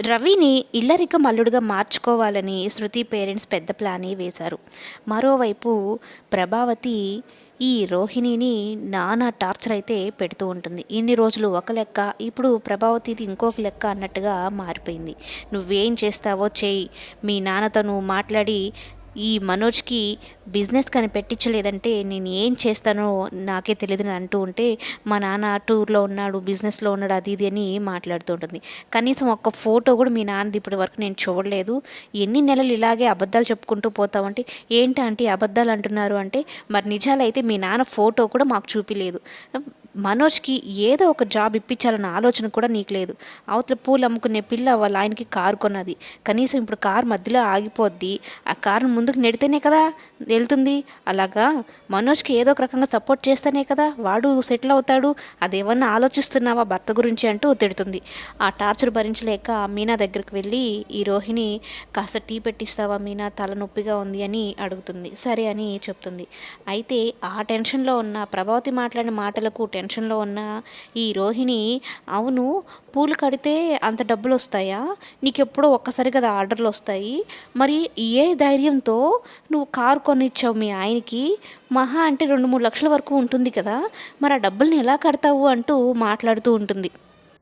రవిని ఇల్లరిక మల్లుడుగా మార్చుకోవాలని శృతి పేరెంట్స్ పెద్ద ప్లానే వేశారు. మరోవైపు ప్రభావతి ఈ రోహిణిని నానా టార్చర్ అయితే పెడుతూ ఉంటుంది. ఇన్ని రోజులు ఒక లెక్క ఇప్పుడు ప్రభావతిది ఇంకొక లెక్క అన్నట్టుగా మారిపోయింది. నువ్వేం చేస్తావో చేయి. మీ నాన్నతో నువ్వు మాట్లాడి ఈ మనోజ్కి బిజినెస్ కనిపెట్టించలేదంటే నేను ఏం చేస్తానో నాకే తెలియదు అని అంటూ ఉంటే మా నాన్న టూర్లో ఉన్నాడు బిజినెస్లో ఉన్నాడు అది ఇది అని మాట్లాడుతూ ఉంటుంది. కనీసం ఒక్క ఫోటో కూడా మీ నాన్నది ఇప్పటి వరకు నేను చూడలేదు. ఎన్ని నెలలు ఇలాగే అబద్ధాలు చెప్పుకుంటూ పోతామంటే ఏంటి అంటే అబద్ధాలు అంటున్నారు అంటే మరి నిజాలైతే మీ నాన్న ఫోటో కూడా మాకు చూపిలేదు. మనోజ్కి ఏదో ఒక జాబ్ ఇప్పించాలన్న ఆలోచన కూడా నీకు లేదు. అవతల పూలు అమ్ముకునే పిల్ల వాళ్ళ ఆయనకి కారు కొన్నది. కనీసం ఇప్పుడు కారు మధ్యలో ఆగిపోద్ది. ఆ కారును ముందుకు నెడితేనే కదా వెళ్తుంది. అలాగా మనోజ్కి ఏదో ఒక రకంగా సపోర్ట్ చేస్తేనే కదా వాడు సెటిల్ అవుతాడు. అదేమన్నా ఆలోచిస్తున్నావా భర్త గురించి అంటూ తిడుతుంది. ఆ టార్చర్ భరించలేక మీనా దగ్గరికి వెళ్ళి ఈ రోహిణి కాస్త టీ పెట్టిస్తావా మీనా? తలనొప్పిగా ఉంది అని అడుగుతుంది. సరే అని చెప్తుంది. అయితే ఆ టెన్షన్లో ఉన్న ప్రభావతి మాట్లాడిన మాటలకు టెన్షన్లో ఉన్న ఈ రోహిణి అవును పూలు కడితే అంత డబ్బులు వస్తాయా నీకు ఎప్పుడో ఒక్కసారి కదా ఆర్డర్లు వస్తాయి. మరి ఏ ధైర్యంతో నువ్వు కారు కొనిచ్చావు మీ ఆయనకి? మహా అంటే రెండు మూడు లక్షల వరకు ఉంటుంది కదా. మరి ఆ డబ్బుల్ని ఎలా కడతావు? అంటూ మాట్లాడుతూ ఉంటుంది.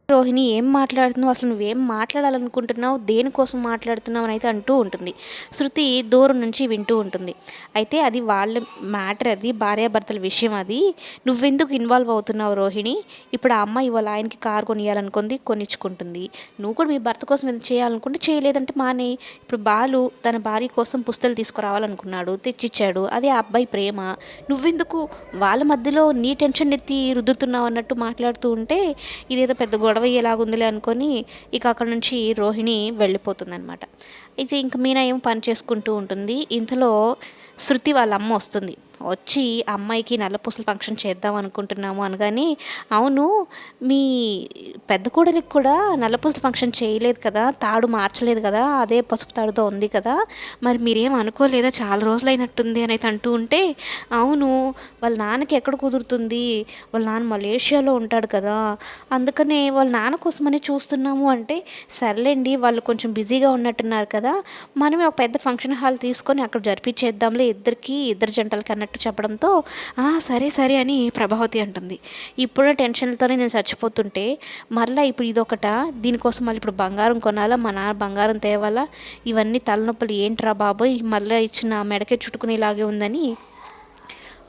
రోహిణి ఏం మాట్లాడుతున్నావు? అసలు నువ్వేం మాట్లాడాలనుకుంటున్నావు? దేనికోసం మాట్లాడుతున్నావు? అని అయితే అంటూ ఉంటుంది. శృతి దూరం నుంచి వింటూ ఉంటుంది. అయితే అది వాళ్ళ మ్యాటర్ అది భార్యాభర్తల విషయం అది. నువ్వెందుకు ఇన్వాల్వ్ అవుతున్నావు రోహిణి? ఇప్పుడు ఆ అమ్మాయి వాళ్ళ ఆయనకి కారు కొనియాలనుకుంది కొనిచ్చుకుంటుంది. నువ్వు కూడా మీ భర్త కోసం ఏదైనా చేయాలనుకుంటే చేయలేదంటే మానే. ఇప్పుడు బాలు తన భార్య కోసం పుస్తలు తీసుకురావాలనుకున్నాడు తెచ్చిచ్చాడు. అదే ఆ అబ్బాయి ప్రేమ. నువ్వెందుకు వాళ్ళ మధ్యలో నీ టెన్షన్ ఎత్తి రుద్దుతున్నావు అన్నట్టు మాట్లాడుతూ ఉంటే ఇదేదో పెద్ద గొడవ ఎలాగుందిలే అనుకొని ఇక అక్కడ నుంచి రోహిణి వెళ్ళిపోతుందన్నమాట. అయితే ఇంక మీనా ఏం పని చేసుకుంటూ ఉంటుంది? ఇంతలో శృతి వాళ్ళ అమ్మ వస్తుంది. వచ్చి అమ్మాయికి నల్లపూసల ఫంక్షన్ చేద్దాం అనుకుంటున్నాము అనగానే అవును మీ పెద్ద కోడలికి కూడా నల్లపూసల ఫంక్షన్ చేయలేదు కదా తాడు మార్చలేదు కదా అదే పసుపు తాడుతో ఉంది కదా మరి మీరేం అనుకోలేదా చాలా రోజులు అయినట్టుంది అనేది అంటూ ఉంటే అవును వాళ్ళ నాన్నకి ఎక్కడ కుదురుతుంది వాళ్ళ నాన్న మలేషియాలో ఉంటాడు కదా అందుకనే వాళ్ళ నాన్న కోసమని చూస్తున్నాము అంటే సర్లేండి వాళ్ళు కొంచెం బిజీగా ఉన్నట్టున్నారు కదా మనం ఒక పెద్ద ఫంక్షన్ హాల్ తీసుకొని అక్కడ జరిపించేద్దాంలే ఇద్దరికి ఇద్దరు జంటలకి అన్నట్టు చెప్పడంతో సరే సరే అని ప్రభావతి అంటుంది. ఇప్పుడే టెన్షన్లతోనే నేను చచ్చిపోతుంటే మరలా ఇప్పుడు ఇదొకట? దీనికోసం మళ్ళీ ఇప్పుడు బంగారం కొనాలా? మా నాన్న బంగారం తేవాలా? ఇవన్నీ తలనొప్పులు ఏంట్రా బాబోయ్? మళ్ళీ ఇచ్చిన మెడకే చుట్టుకునేలాగే ఉందని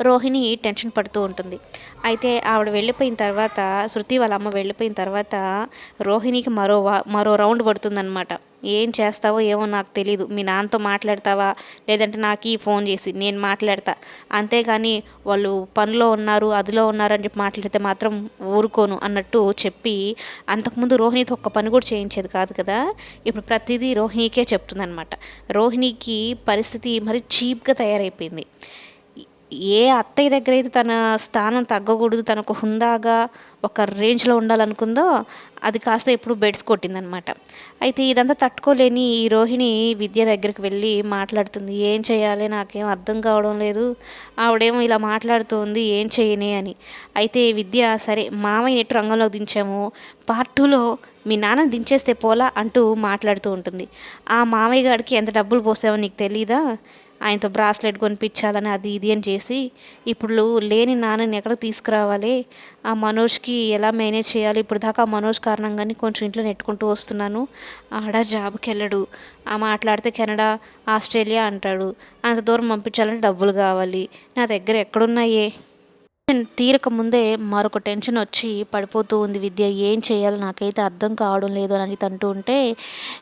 రోహిణి టెన్షన్ పడుతూ ఉంటుంది. అయితే ఆవిడ వెళ్ళిపోయిన తర్వాత శృతి వాళ్ళ అమ్మ వెళ్ళిపోయిన తర్వాత రోహిణికి మరో మరో రౌండ్ పడుతుందన్నమాట. ఏం చేస్తావో ఏమో నాకు తెలీదు. మీ నాన్నతో మాట్లాడతావా? లేదంటే నాకు ఈ ఫోన్ చేసి నేను మాట్లాడతా. అంతేగాని వాళ్ళు పనిలో ఉన్నారు అదిలో ఉన్నారు అని చెప్పి మాట్లాడితే మాత్రం ఊరుకోను అన్నట్టు చెప్పి అంతకుముందు రోహిణితో ఒక్క పని కూడా చేయించేది కాదు కదా? ఇప్పుడు ప్రతిదీ రోహిణికే చెప్తుందనమాట రోహిణికి పరిస్థితి మరి చీప్గా తయారైపోయింది. ఏ అత్తయ్య దగ్గర అయితే తన స్థానం తగ్గకూడదు తనకు హుందాగా ఒక రేంజ్లో ఉండాలనుకుందో అది కాస్త ఎప్పుడు బెడ్స్ కొట్టిందనమాట. అయితే ఇదంతా తట్టుకోలేని ఈ రోహిణి విద్య దగ్గరికి వెళ్ళి మాట్లాడుతుంది ఏం చేయాలి? నాకేం అర్థం కావడం లేదు. ఆవిడేమో ఇలా మాట్లాడుతుంది ఏం చేయని అని. అయితే విద్య సరే మామయ్య ఎటు రంగంలో దించాము? పార్ట్ టూలో మీ నాన్న దించేస్తే పోలా అంటూ మాట్లాడుతూ ఉంటుంది. ఆ మామయ్య గారికి ఎంత డబ్బులు పోసావో నీకు తెలీదా? ఆయనతో బ్రాస్లెట్ కొనిపించాలని అది ఇది అని చేసి ఇప్పుడు లేని నాన్నని ఎక్కడ తీసుకురావాలి? ఆ మనోజ్కి ఎలా మేనేజ్ చేయాలి? ఇప్పుడు దాకా ఆ మనోజ్ కారణంగానే కొంచెం ఇంట్లో నెట్టుకుంటూ వస్తున్నాను. ఆడ జాబ్కి వెళ్ళడు ఆ మాట్లాడితే కెనడా ఆస్ట్రేలియా అంటాడు. అంత దూరం పంపించాలంటే డబ్బులు కావాలి. నా దగ్గర ఎక్కడున్నాయే? తీరక ముందే మరొక టెన్షన్ వచ్చి పడిపోతూ ఉంది విద్య. ఏం చేయాలో నాకైతే అర్థం కావడం లేదు అని అంటూ ఉంటే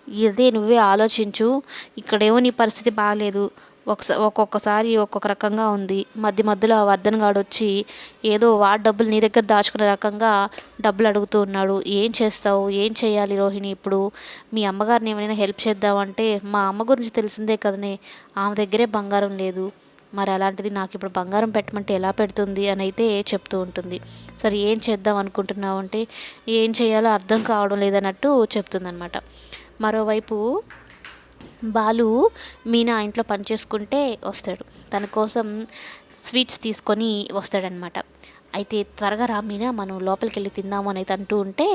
ఇదే నువ్వే ఆలోచించు. ఇక్కడేమో నీ పరిస్థితి బాగాలేదు ఒకసా ఒక్కొక్కసారి ఒక్కొక్క రకంగా ఉంది. మధ్య మధ్యలో ఆ వర్ధన్ గాడు వచ్చి ఏదో వాడి డబ్బులు నీ దగ్గర దాచుకునే రకంగా డబ్బులు అడుగుతూ ఉన్నాడు. ఏం చేస్తావు? ఏం చేయాలి రోహిణి ఇప్పుడు? మీ అమ్మగారిని ఏమైనా హెల్ప్ చేద్దామంటే మా అమ్మ గురించి తెలిసిందే కదనే. ఆమె దగ్గరే బంగారం లేదు. మరి అలాంటిది నాకు ఇప్పుడు బంగారం పెట్టమంటే ఎలా పెడుతుంది? అని అయితే చెప్తూ ఉంటుంది. సరే ఏం చేద్దాం అనుకుంటున్నావు అంటే ఏం చేయాలో అర్థం కావడం లేదన్నట్టు చెప్తుందనమాట మరోవైపు బాలు మీనా ఇంట్లో పని చేసుకుంటే వస్తాడు. తన కోసం స్వీట్స్ తీసుకొని వస్తాడనమాట అయితే త్వరగా రా మీనా మనం లోపలికి వెళ్ళి తిందాము అని అయితే అంటూ ఉంటే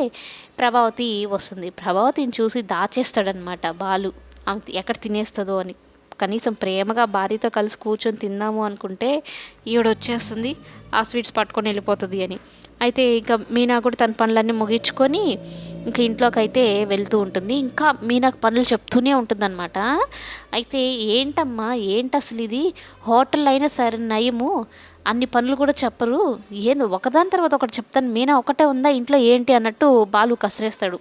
ప్రభావతి వస్తుంది. ప్రభావతిని చూసి దాచేస్తాడనమాట బాలు. ఎక్కడ తినేస్తుందో అని. కనీసం ప్రేమగా భార్యతో కలిసి కూర్చొని తిందాము అనుకుంటే ఈవిడ వచ్చేస్తుంది. ఆ స్వీట్స్ పట్టుకొని వెళ్ళిపోతుంది అని. అయితే ఇంకా మీనా కూడా తన పనులన్నీ ముగించుకొని ఇంకా ఇంట్లోకి అయితే వెళ్తూ ఉంటుంది. ఇంకా మీనాకు పనులు చెప్తూనే ఉంటుందన్నమాట. అయితే ఏంటమ్మా ఏంటి అసలు ఇది? హోటల్ అయినా సరే నయము అన్ని పనులు కూడా చెప్పరు. ఏంది ఒకదాని తర్వాత ఒకటి చెప్తాను. మీనా ఒకటే ఉందా? ఇంట్లో ఏంటి? అన్నట్టు బాలు కసిరేస్తాడు.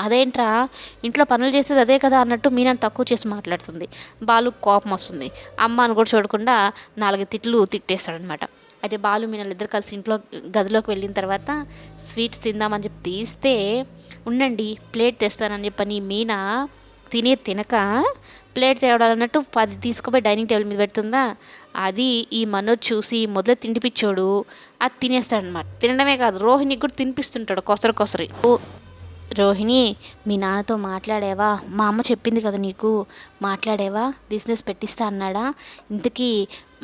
అదేంట్రా ఇంట్లో పనులు చేసేది అదే కదా అన్నట్టు మీనాను తక్కువ చేసి మాట్లాడుతుంది. బాలు కోపం వస్తుంది అమ్మ అని కూడా చూడకుండా నాలుగు తిట్లు తిట్టేస్తాడనమాట అయితే బాలు మీనళ్ళిద్దరు ఇద్దరు కలిసి ఇంట్లో గదిలోకి వెళ్ళిన తర్వాత స్వీట్స్ తిందామని చెప్పి తీస్తే ఉండండి ప్లేట్ తెస్తానని చెప్పని మీనా తినే తినక ప్లేట్ తేవడాలన్నట్టు పది తీసుకుపోయి డైనింగ్ టేబుల్ మీద పెడుతుందా? అది ఈ మనోజ్ చూసి మొదలు తిండిపిచ్చోడు అది తినేస్తాడనమాట తినడమే కాదు రోహిణికి కూడా తినిపిస్తుంటాడు కొసరు కొసరి. ఓ రోహిణి మీ నాన్నతో మాట్లాడేవా? మా అమ్మ చెప్పింది కదా నీకు మాట్లాడేవా? బిజినెస్ పెట్టిస్తా అన్నాడా? ఇంతకీ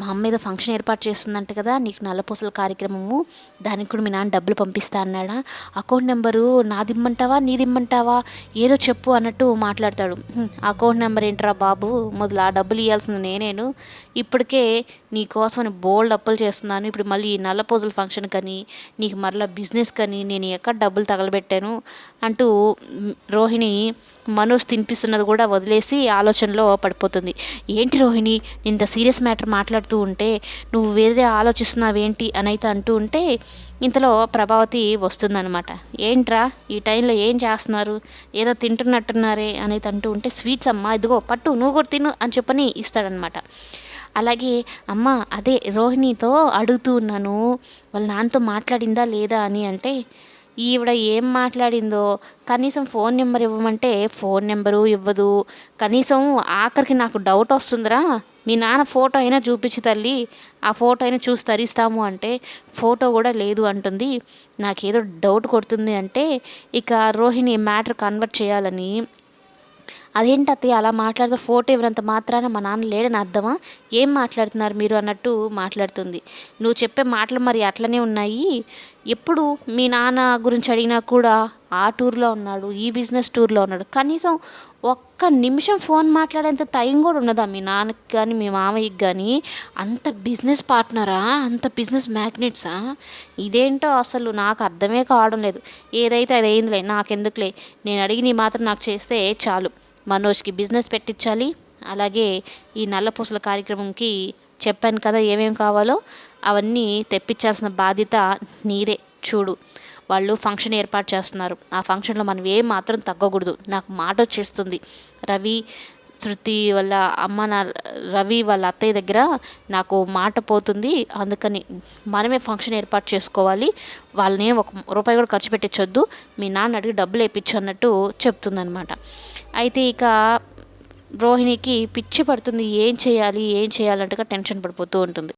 మా అమ్మ మీద ఫంక్షన్ ఏర్పాటు చేస్తుందంట కదా నీకు నల్లపూసల కార్యక్రమము దానికి కూడా మీ నాన్న డబ్బులు పంపిస్తా అన్నాడా? అకౌంట్ నెంబరు నాదిమ్మంటావా నీదిమ్మంటావా? ఏదో చెప్పు అన్నట్టు మాట్లాడతాడు. అకౌంట్ నెంబర్ ఏంట్రా బాబు? మొదలు ఆ డబ్బులు ఇవ్వాల్సింది నేనేను. ఇప్పటికే నీ కోసమని బోల్డ్ అప్పులు చేస్తున్నాను. ఇప్పుడు మళ్ళీ ఈ నల్లపూసల ఫంక్షన్ కానీ నీకు మరలా బిజినెస్ కానీ నేను ఎక్కడ డబ్బులు తగలబెట్టాను? అంటూ రోహిణి మనోజ్ తినిపిస్తున్నది కూడా వదిలేసి ఆలోచనలో పడిపోతుంది. ఏంటి రోహిణి ఇంత సీరియస్ మ్యాటర్ మాట్లాడుతూ ఉంటే నువ్వు వేరే ఆలోచిస్తున్నావేంటి అని అయితే అంటూ ఉంటే ఇంతలో ప్రభావతి వస్తుందనమాట ఏంట్రా ఈ టైంలో ఏం చేస్తున్నారు? ఏదో తింటున్నట్టున్నారే అని అయితే అంటూ ఉంటే స్వీట్స్ అమ్మా ఇదిగో పట్టు నువ్వు కూడా తిను అని చెప్పని ఇస్తాడనమాట అలాగే అమ్మ అదే రోహిణితో అడుగుతూ ఉన్నాను వాళ్ళ నాన్నతో మాట్లాడిందా లేదా అని అంటే ఈవిడ ఏం మాట్లాడిందో కనీసం ఫోన్ నెంబర్ ఇవ్వమంటే ఫోన్ నెంబరు ఇవ్వదు. కనీసం ఆఖరికి నాకు డౌట్ వస్తుందిరా. మీ నాన్న ఫోటో అయినా చూపించి తల్లి. ఆ ఫోటో అయినా చూసి తరిస్తాము అంటే ఫోటో కూడా లేదు అంటుంది. నాకేదో డౌట్ కొడుతుంది అంటే ఇక రోహిణి మ్యాటర్ కన్వర్ట్ చేయాలని అదేంటి అత్తయ్య అలా మాట్లాడుతూ ఫోటో ఇవ్వనంత మాత్రాన మా నాన్న లేడని అర్థమా? ఏం మాట్లాడుతున్నారు మీరు అన్నట్టు మాట్లాడుతుంది. నువ్వు చెప్పే మాటలు మరి అట్లనే ఉన్నాయి. ఎప్పుడు మీ నాన్న గురించి అడిగినా కూడా ఆ టూర్లో ఉన్నాడు ఈ బిజినెస్ టూర్లో ఉన్నాడు. కనీసం ఒక్క నిమిషం ఫోన్ మాట్లాడేంత టైం కూడా ఉన్నదా మీ నాన్నకి కానీ మీ మామయ్యకి కానీ? అంత బిజినెస్ పార్ట్నరా? అంత బిజినెస్ మ్యాగ్నెట్సా? ఇదేంటో అసలు నాకు అర్థమే కావడం లేదు. ఏదైతే అది అయిందిలే నాకెందుకులే? నేను అడిగి నీ మాత్రం నాకు చేస్తే చాలు. మనోజ్కి బిజినెస్ పెట్టించాలి. అలాగే ఈ నల్లపూసల కార్యక్రమంకి చెప్పాను కదా ఏమేమి కావాలో అవన్నీ తెప్పించాల్సిన బాధ్యత నీదే చూడు. వాళ్ళు ఫంక్షన్ ఏర్పాటు చేస్తున్నారు. ఆ ఫంక్షన్లో మనం ఏం మాత్రం తగ్గకూడదు. నాకు మాట వచ్చేస్తుంది రవి శృతి వాళ్ళ అమ్మ నా రవి వాళ్ళ అత్తయ్య దగ్గర నాకు మాట పోతుంది. అందుకని మనమే ఫంక్షన్ ఏర్పాటు చేసుకోవాలి. వాళ్ళని ఒక రూపాయి కూడా ఖర్చు పెట్టించొద్దు. మీ నాన్న అడిగి డబ్బులు వేయించు అన్నట్టు చెప్తుందనమాట అయితే ఇక రోహిణికి పిచ్చి పడుతుంది. ఏం చేయాలి? ఏం చేయాలంటగా టెన్షన్ పడిపోతూ ఉంటుంది.